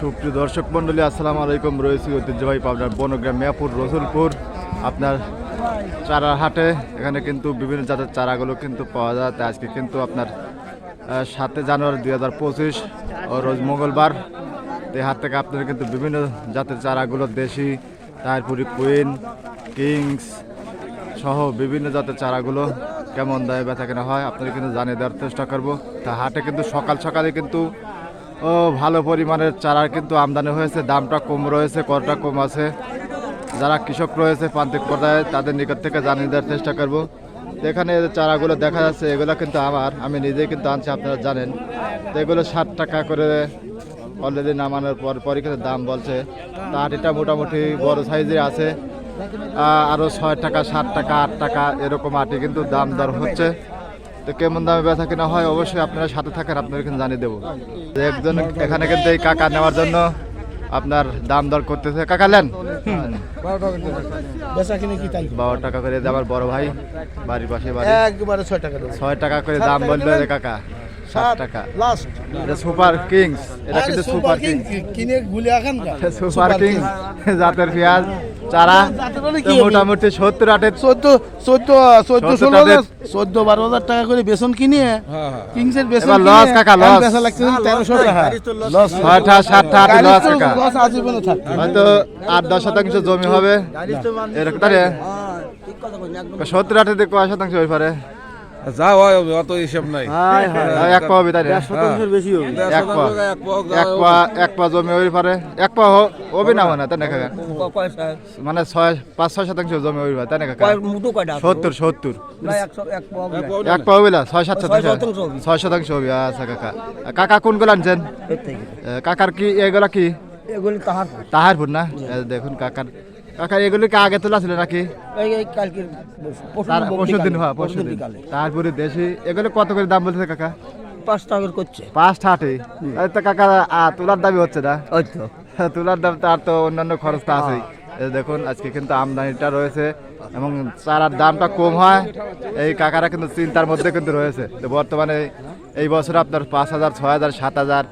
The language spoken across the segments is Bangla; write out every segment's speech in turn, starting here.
সুপ্রিয় দর্শক মন্ডলী আসসালামু আলাইকুম। রয়েছি ঐতিহ্যবাহী পাবনার বনগ্রাম মিয়াপুর, রসুলপুর, আপনার চারা হাটে এখানে কিন্তু বিভিন্ন জাতের চারাগুলো কিন্তু পাওয়া যায়। তাই আজকে কিন্তু আপনার সাতে জানুয়ারি দুই হাজার পঁচিশ ও রোজ মঙ্গলবার। এই হাট থেকে আপনারা কিন্তু বিভিন্ন জাতের চারাগুলো, দেশি তারপরে কুইন, কিংস সহ বিভিন্ন জাতের চারাগুলো কেমন দায় ব্যথা কেনা হয় আপনারা কিন্তু জানিয়ে দেওয়ার চেষ্টা করব। তা হাটে কিন্তু সকাল সকালে কিন্তু ও, ভালো পরিমাণের চারার কিন্তু আমদানি হয়েছে, দামটা কম রয়েছে, করটা কম আছে। যারা কৃষক রয়েছে প্রান্তিক পর্যায়ে, তাদের নিকট থেকে জানিয়ে দেওয়ার চেষ্টা করব। এখানে চারাগুলো দেখা যাচ্ছে, এগুলো কিন্তু আমার, আমি নিজেই কিন্তু আনছি, আপনারা জানেন। তো এগুলো ষাট টাকা করে অলরেডি নামানোর পর পরই কিন্তু দাম বলছে। তা এটা মোটামুটি বড় সাইজের আছে। আরও ছয় টাকা, সাত টাকা, আট টাকা, এরকম আটি কিন্তু দাম দর হচ্ছে। তো কেমন দামে ব্যথা কেনা হয় অবশ্যই আপনারা সাথে থাকেন আপনারা কিন্তু জানিয়ে দেবো। একজন এখানে কিন্তু এই কাকা নেওয়ার জন্য আপনার দাম দর করতেছে। কাকা নেন। বারো টাকা করে আমার বড় ভাই বাড়ির পাশে বাড়ি। একবারে ছয় টাকা ছয় টাকা করে দাম বলল কাকা সাত টাকা। লাস্ট। এটা সুপার কিংস এটা কিন্তু সুপার কিংস কিনে গুলে আখান সুপার কিংস। জাতের পেঁয়াজ। চারা? মোটামুটি সত্তর আটের চোদ্দ চোদ্দ চোদ্দ ষোলো চোদ্দ বারো হাজার টাকা করে বেসন কিনে কিংসের বেসন লস কাকা, লস লাগছে তেরোশো টাকা। লস ছয়টা সাতটা আট লস কাকা। লস আজীবনে হয়তো আট দশ শতাংশ জমি হবে। এরকম সত্তর আটের কয় শতাংশ হয়ে পারে? যা হয় হবে, অত হিসাব নাই। এক পা হবে তাই বেশি হবে। এক পা। এক পা এক পা জমি হয়ে পারে। এক পা হ- হবে না মানে তাই কাকা মানে ছয় পাঁচ ছয় শতাংশ জমি হয়ে পারে তাই কাকা সত্তর সত্তর। এক পা হবে। না ছয় সাত শতাংশ। ছয় শতাংশ হবে আচ্ছা কাকা। কাকা কোনগুলো আনছেন কাকার কি এগুলা কি? তাহার তাহারপুর। না? দেখুন কাকার কাকা এগুলি কি আগে তোলা ছিল নাকি? কালকে পরশু দিন হ্যাঁ পরশু দিন তারপরে দেশি এগুলো কত করে দাম বলছে কাকা? পাঁচ টাকা করছে। পাঁচ এই তো কাকা তুলার দাবি হচ্ছে না? ওই তো। দাম তার তো অন্যান্য খরচ তো আছেই। দেখুন আজকে কিন্তু আমদানিটা রয়েছে এবং চারার দামটা কম হয়। এই কাকারা কিন্তু চিন্তার মধ্যে কিন্তু রয়েছে। তো বর্তমানে এই বছর আপনার পাঁচ হাজার ছয় হাজার সাত হাজার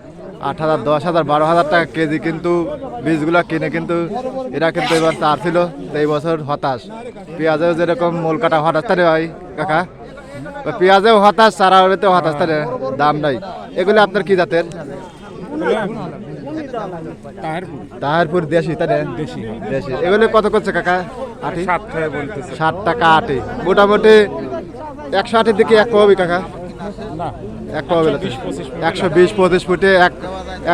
আট হাজার দশ হাজার বারো হাজার টাকা কেজি কিন্তু বীজগুলো কিনে কিন্তু এরা কিন্তু এবার চার ছিল তো এই বছর হতাশ। পেঁয়াজেও যেরকম মূল কাটা হতাশ তাই ভাই কাকা? পেঁয়াজেও হতাশ হলেতেও হতাশ না? দাম নাই। এগুলো আপনার কি জাতের? তাহারপুর দেশি তাই না? দেশি এগুলো কত করছে কাকা? আটি? ষাট টাকা আটি। মোটামুটি একশো আটির দিকে এক কবি কাকা? এক একশো বিশ পঁচিশ ফুটে এক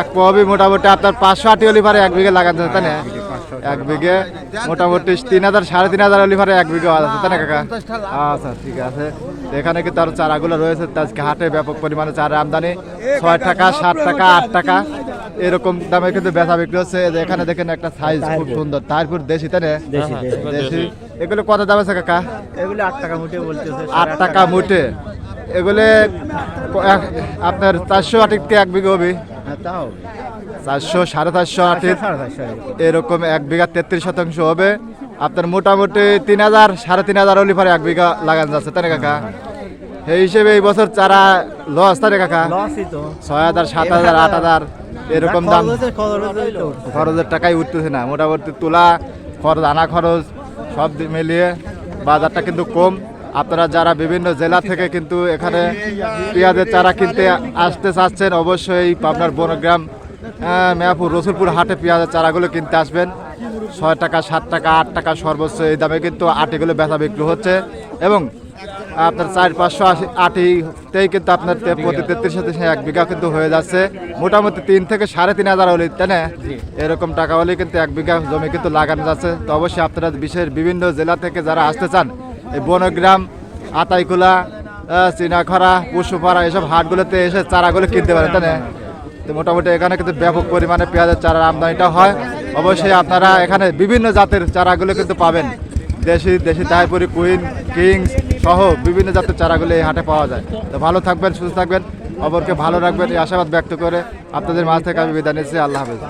এক পাবি মোটামুটি আপনার পাঁচশো আটি অলিভারে এক বিঘে লাগাতে হবে, তাই না? এক বিঘে। মোটামুটি তিন হাজার সাড়ে তিন হাজার অলিভারে এক বিঘে আছে তাই না কাকা? আচ্ছা ঠিক আছে। এখানে কিন্তু আরও চারাগুলো রয়েছে তো আজকে হাটে ব্যাপক পরিমাণে চারা আমদানি ছয় টাকা সাত টাকা আট টাকা। এরকম দামে কিন্তু বেচা বিক্রি হচ্ছে। এই এখানে দেখেন একটা সাইজ খুব সুন্দর। তারপর দেশি তাই না? দেশি এগুলো কত দাম আছে কাকা? এগুলি আট টাকা মুঠে বলতেছে আট টাকা মুটে এগুলো আপনার চারশো আটিকে এক বিঘা হবে? চারশো সাড়ে চারশো আটির এরকম এক বিঘা তেত্রিশ শতাংশ হবে। আপনার মোটামুটি তিন হাজার সাড়ে তিন হাজার অলিফারে এক বিঘা লাগানো যাচ্ছে তাই কাকা? সেই হিসেবে এই বছর চারা লস তাই কাকা? ছয় হাজার সাত হাজার আট হাজার এরকম দাম। খরচের টাকাই উঠতেছে না। মোটামুটি তোলা খরচ আনা খরচ সব মিলিয়ে বাজারটা কিন্তু কম। আপনারা যারা বিভিন্ন জেলা থেকে কিন্তু এখানে পেঁয়াজের চারা কিনতে আসতে চাচ্ছেন, অবশ্যই আপনার বনগ্রাম মেয়াপুর, রসুলপুর হাটে পেঁয়াজের চারাগুলো কিনতে আসবেন। ছয় টাকা, সাত টাকা, আট টাকা সর্বোচ্চ এই দামে কিন্তু আটিগুলো বেচা বিক্রি হচ্ছে এবং আপনার চার পাঁচশো আশি, আটিতেই কিন্তু আপনার প্রতি তেত্রিশ শতাংশ এক বিঘা কিন্তু হয়ে যাচ্ছে। মোটামুটি তিন থেকে সাড়ে তিন হাজার হলে তাই না? এরকম টাকা হলে কিন্তু এক বিঘা জমি কিন্তু লাগানো যাচ্ছে। তো অবশ্যই আপনারা বিশেষ বিভিন্ন জেলা থেকে যারা আসতে চান বনগ্রাম, আতাইকুলা চিনাখরা পশুপাড়া এসব হাটগুলোতে এসে চারাগুলো কিনতে পারেন, তাই তো মোটামুটি এখানে কিন্তু ব্যাপক পরিমাণে পেঁয়াজের চারার আমদানিটা হয়। অবশ্যই আপনারা এখানে বিভিন্ন জাতের চারাগুলো কিন্তু পাবেন। দেশি দেশি তাইপুরি, কুইন, কিংস সহ বিভিন্ন জাতের চারাগুলো এই হাটে পাওয়া যায়। তো ভালো থাকবেন, সুস্থ থাকবেন, অপরকে ভালো রাখবেন, এই আশাবাদ ব্যক্ত করে আপনাদের মাঝ থেকে আমি বিদায় নিচ্ছি। আল্লাহ হাফেজ।